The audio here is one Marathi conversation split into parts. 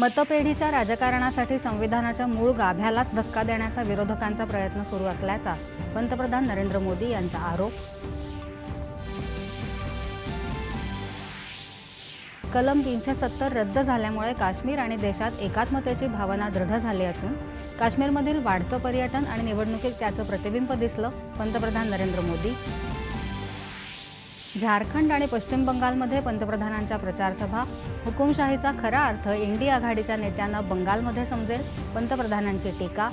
मतपेढीच्या राजकारणासाठी संविधानाच्या मूळ गाभ्यालाच धक्का देण्याचा विरोधकांचा प्रयत्न सुरू असल्याचा पंतप्रधान नरेंद्र मोदी यांचा आरोप. कलम तीनशे सत्तर रद्द झाल्यामुळे काश्मीर आणि देशात एकात्मतेची भावना दृढ झाली असून काश्मीरमधील वाढतं पर्यटन आणि निवडणुकीत त्याचं प्रतिबिंब दिसलं पंतप्रधान नरेंद्र मोदी. झारखंड आणि पश्चिम बंगालमध्ये पंतप्रधानांच्या प्रचारसभा हुकुमशाहीचा खरा अर्थ इंडी आघाडीच्या नेत्यांना बंगालमध्ये समजेल पंतप्रधानांची टीका.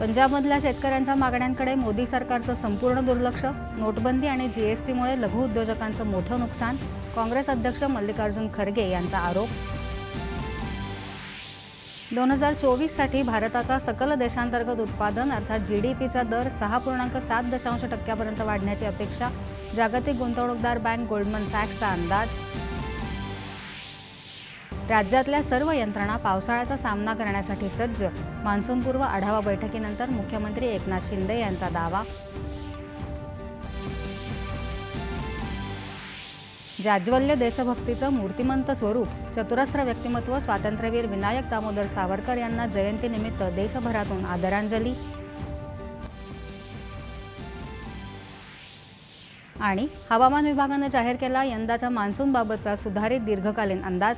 पंजाबमधल्या शेतकऱ्यांच्या मागण्यांकडे मोदी सरकारचं संपूर्ण दुर्लक्ष नोटबंदी आणि जीएसटीमुळे लघु उद्योजकांचं मोठं नुकसान काँग्रेस अध्यक्ष मल्लिकार्जुन खरगे यांचा आरोप. दोन हजार चोवीससाठी भारताचा सकल देशांतर्गत उत्पादन अर्थात जी डी पीचा दर सहा पूर्णांक सात दशांश टक्क्यापर्यंत वाढण्याची अपेक्षा जागतिक गुंतवणूकदार बँक गोल्डमन सॅक्सचा अंदाज. राज्यातल्या सर्व यंत्रणा पावसाळ्याचा सामना करण्यासाठी सज्ज. मान्सूनपूर्व आढावा बैठकीनंतर मुख्यमंत्री एकनाथ शिंदे यांचा दावा. जाज्वल्य देशभक्तीचं मूर्तिमंत स्वरूप चतुरस्र व्यक्तिमत्व स्वातंत्र्यवीर विनायक दामोदर सावरकर यांना जयंतीनिमित्त देशभरातून आदरांजली. आणि हवामान विभागानं जाहीर केला यंदाच्या मान्सूनबाबतचा सुधारित दीर्घकालीन अंदाज.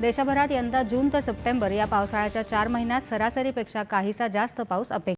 देशभरात यंदा जून ते सप्टेंबर या पावसाळ्याच्या चार महिन्यात सरासरीपेक्षा काहीसा जास्त पाऊस अपेक्षित